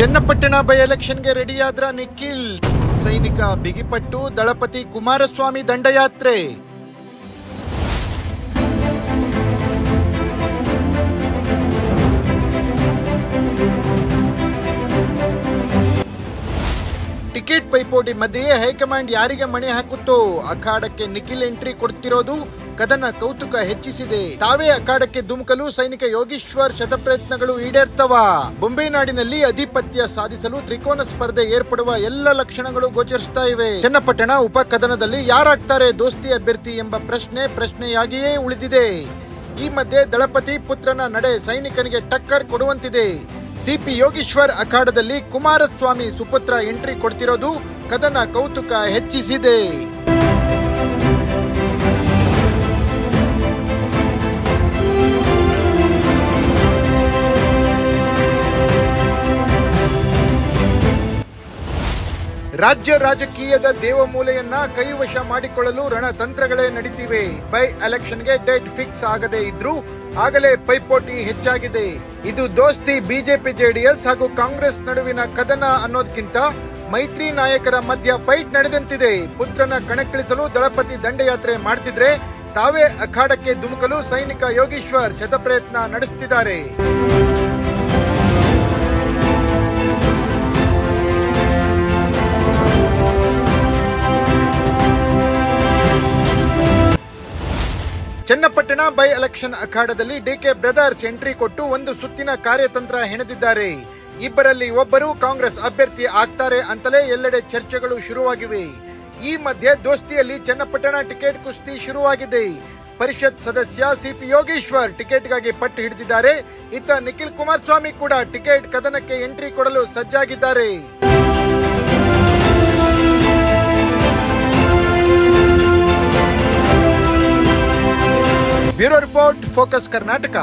Channapatna by ಎಲೆಕ್ಷನ್ಗೆ ರೆಡಿಯಾದ್ರ ನಿಖಿಲ್. ಸೈನಿಕ ಬಿಗಿಪಟ್ಟು ದಳಪತಿ Kumaraswamy ದಂಡಯಾತ್ರೆ. Ticket ಪೈಪೋಟಿ ಮಧ್ಯೆಯೇ ಹೈಕಮಾಂಡ್ ಯಾರಿಗೆ ಮಣೆ ಹಾಕುತ್ತೋ? ಅಖಾಡಕ್ಕೆ ನಿಖಿಲ್ ಎಂಟ್ರಿ ಕೊಡ್ತಿರೋದು ಕದನ ಕೌತುಕ ಹೆಚ್ಚಿಸಿದೆ. ತಾವೇ ಅಖಾಡಕ್ಕೆ ಧುಮುಕಲು ಸೈನಿಕ ಯೋಗೀಶ್ವರ್ ಶತಪ್ರಯತ್ನಗಳು ಈಡೇರ್ತವ. ಬೊಂಬೆನಾಡಿನಲ್ಲಿ ಅಧಿಪತ್ಯ ಸಾಧಿಸಲು ತ್ರಿಕೋನ ಸ್ಪರ್ಧೆ ಏರ್ಪಡುವ ಎಲ್ಲ ಲಕ್ಷಣಗಳು ಗೋಚರಿಸ್ತಾ ಇವೆ. ಚನ್ನಪಟ್ಟಣ ಉಪ ಕದನದಲ್ಲಿ ಯಾರಾಗ್ತಾರೆ ದೋಸ್ತಿ ಅಭ್ಯರ್ಥಿ ಎಂಬ ಪ್ರಶ್ನೆ ಪ್ರಶ್ನೆಯಾಗಿಯೇ ಉಳಿದಿದೆ. ಈ ಮಧ್ಯೆ ದಳಪತಿ ಪುತ್ರನ ನಡೆ ಸೈನಿಕನಿಗೆ ಟಕ್ಕರ್ ಕೊಡುವಂತಿದೆ. ಸಿಪಿ ಯೋಗೀಶ್ವರ್ ಅಖಾಡದಲ್ಲಿ ಕುಮಾರಸ್ವಾಮಿ ಸುಪುತ್ರ ಎಂಟ್ರಿ ಕೊಡ್ತಿರೋದು ಕದನ ಕೌತುಕ ಹೆಚ್ಚಿಸಿದೆ. ರಾಜ್ಯ ರಾಜಕೀಯದ ದೇವಮೂಲೆಯನ್ನ ಕೈವಶ ಮಾಡಿಕೊಳ್ಳಲು ರಣತಂತ್ರಗಳೇ ನಡೀತಿವೆ. ಬೈ ಎಲೆಕ್ಷನ್ಗೆ ಡೇಟ್ ಫಿಕ್ಸ್ ಆಗದೇ ಇದ್ರೂ ಆಗಲೇ ಪೈಪೋಟಿ ಹೆಚ್ಚಾಗಿದೆ. ಇದು ದೋಸ್ತಿ ಬಿಜೆಪಿ ಜೆಡಿಎಸ್ ಹಾಗೂ ಕಾಂಗ್ರೆಸ್ ನಡುವಿನ ಕದನ ಅನ್ನೋದಕ್ಕಿಂತ ಮೈತ್ರಿ ನಾಯಕರ ಮಧ್ಯ ಫೈಟ್ ನಡೆದಂತಿದೆ. ಪುತ್ರನ ಕಣಕ್ಕಿಳಿಸಲು ದಳಪತಿ ದಂಡಯಾತ್ರೆ ಮಾಡ್ತಿದ್ರೆ ತಾವೇ ಅಖಾಡಕ್ಕೆ ಧುಮುಕಲು ಸೈನಿಕ ಯೋಗೀಶ್ವರ್ ಶತಪ್ರಯತ್ನ ನಡೆಸುತ್ತಿದ್ದಾರೆ ಚನ್ನಪಟ್ಟಣ ಬೈ ಎಲೆಕ್ಷನ್ ಅಖಾಡದಲ್ಲಿ ಡಿಕೆ ಬ್ರದರ್ಸ್ ಎಂಟ್ರಿ ಕೊಟ್ಟು ಒಂದು ಸುತ್ತಿನ ಕಾರ್ಯತಂತ್ರ ಹೆಣೆದಿದ್ದಾರೆ. ಇಬ್ಬರಲ್ಲಿ ಒಬ್ಬರು ಕಾಂಗ್ರೆಸ್ ಅಭ್ಯರ್ಥಿ ಆಗ್ತಾರೆ ಅಂತಲೇ ಎಲ್ಲೆಡೆ ಚರ್ಚೆಗಳು ಶುರುವಾಗಿವೆ. ಈ ಮಧ್ಯೆ ದೋಸ್ತಿಯಲ್ಲಿ ಚನ್ನಪಟ್ಟಣ ಟಿಕೆಟ್ ಕುಸ್ತಿ ಶುರುವಾಗಿದೆ. ಪರಿಷತ್ ಸದಸ್ಯ ಸಿಪಿ ಯೋಗೇಶ್ವರ್ ಟಿಕೆಟ್ಗಾಗಿ ಪಟ್ಟು ಹಿಡಿದಿದ್ದಾರೆ. ಇತ್ತ ನಿಖಿಲ್ ಕುಮಾರಸ್ವಾಮಿ ಕೂಡ ಟಿಕೆಟ್ ಕದನಕ್ಕೆ ಎಂಟ್ರಿ ಕೊಡಲು ಸಜ್ಜಾಗಿದ್ದಾರೆ. Bureau report Focus Karnataka.